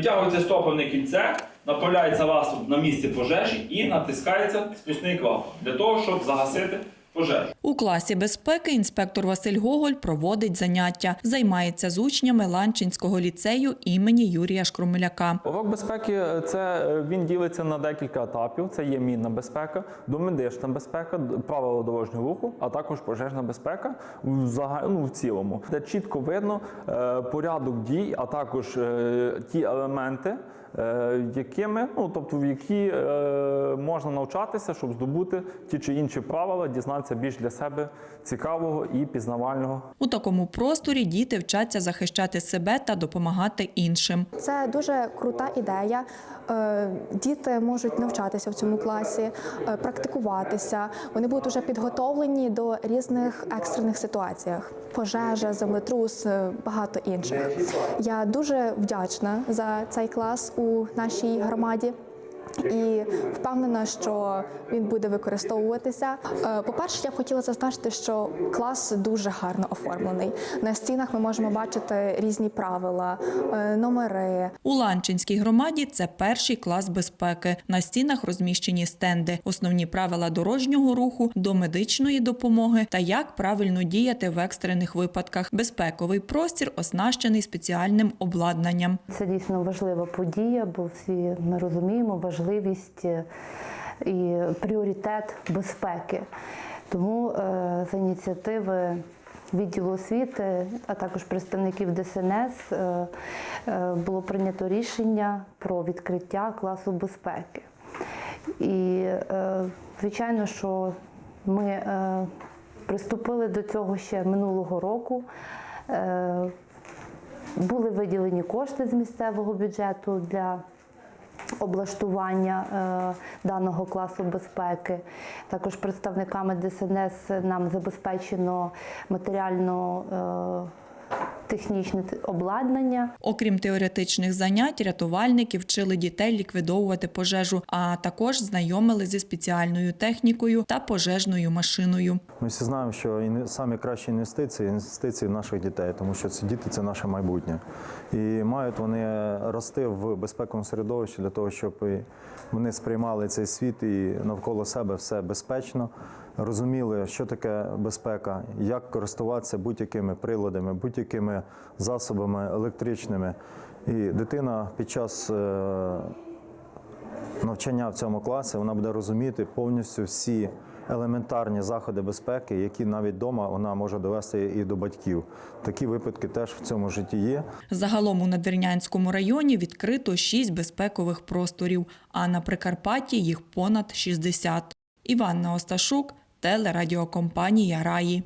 витягується стоповне кільце, направляється вас на місце пожежі і натискається спусний клапан для того, щоб загасити пожежу. У класі безпеки інспектор Василь Гоголь проводить заняття, займається з учнями Ланчинського ліцею імені Юрія Шкрумеляка. Урок безпеки е, це е, він ділиться на декілька етапів. Це є мінна безпека, домедична безпека, правила дорожнього руху, а також пожежна безпека в зага- ну, в цілому, де чітко видно е, порядок дій, а також ті елементи. Е, Якими, ну тобто в які е, можна навчатися, щоб здобути ті чи інші правила, дізнатися більш для себе цікавого і пізнавального У такому просторі діти вчаться захищати себе та допомагати іншим. Це дуже крута ідея. Е, Діти можуть навчатися в цьому класі, е, практикуватися. Вони будуть вже підготовлені до різних екстрених ситуаціях: пожежа, землетрус, е, багато інших. Я дуже вдячна за цей клас у нашій громаді. І впевнена, що він буде використовуватися. Е, По-перше, я б хотіла зазначити, що клас дуже гарно оформлений. На стінах ми можемо бачити різні правила, е, номери, У Ланчинській громаді це перший клас безпеки. На стінах розміщені стенди, основні правила дорожнього руху, до медичної допомоги та як правильно діяти в екстрених випадках. Безпековий простір оснащений спеціальним обладнанням. Це дійсно важлива подія, бо всі ми розуміємо важливість е, і пріоритет безпеки. Тому е, за ініціативи відділу освіти, а також представників ДСНС, е, було прийнято рішення про відкриття класу безпеки. І, звичайно, що ми приступили до цього ще минулого року. Були виділені кошти з місцевого бюджету для облаштування е, даного класу безпеки. Також представниками ДСНС нам забезпечено матеріально е, технічне обладнання. Окрім теоретичних занять, рятувальники вчили дітей ліквідовувати пожежу, а також знайомили зі спеціальною технікою та пожежною машиною. Ми всі знаємо, що самі кращі інвестиції інвестиції в наших дітей, тому що ці діти це наше майбутнє. І мають вони рости в безпековому середовищі для того, щоб вони сприймали цей світ і навколо себе все безпечно, розуміли, що таке безпека, як користуватися будь-якими приладами, будь-якими засобами електричними. І дитина під час е, навчання в цьому класі вона буде розуміти повністю всі елементарні заходи безпеки, які навіть вдома вона може довести і до батьків. Такі випадки теж в цьому житті є. Загалом у Надвірнянському районі відкрито шість безпекових просторів, а на Прикарпатті їх понад 60. Іванна Осташук, телерадіокомпанія Раї.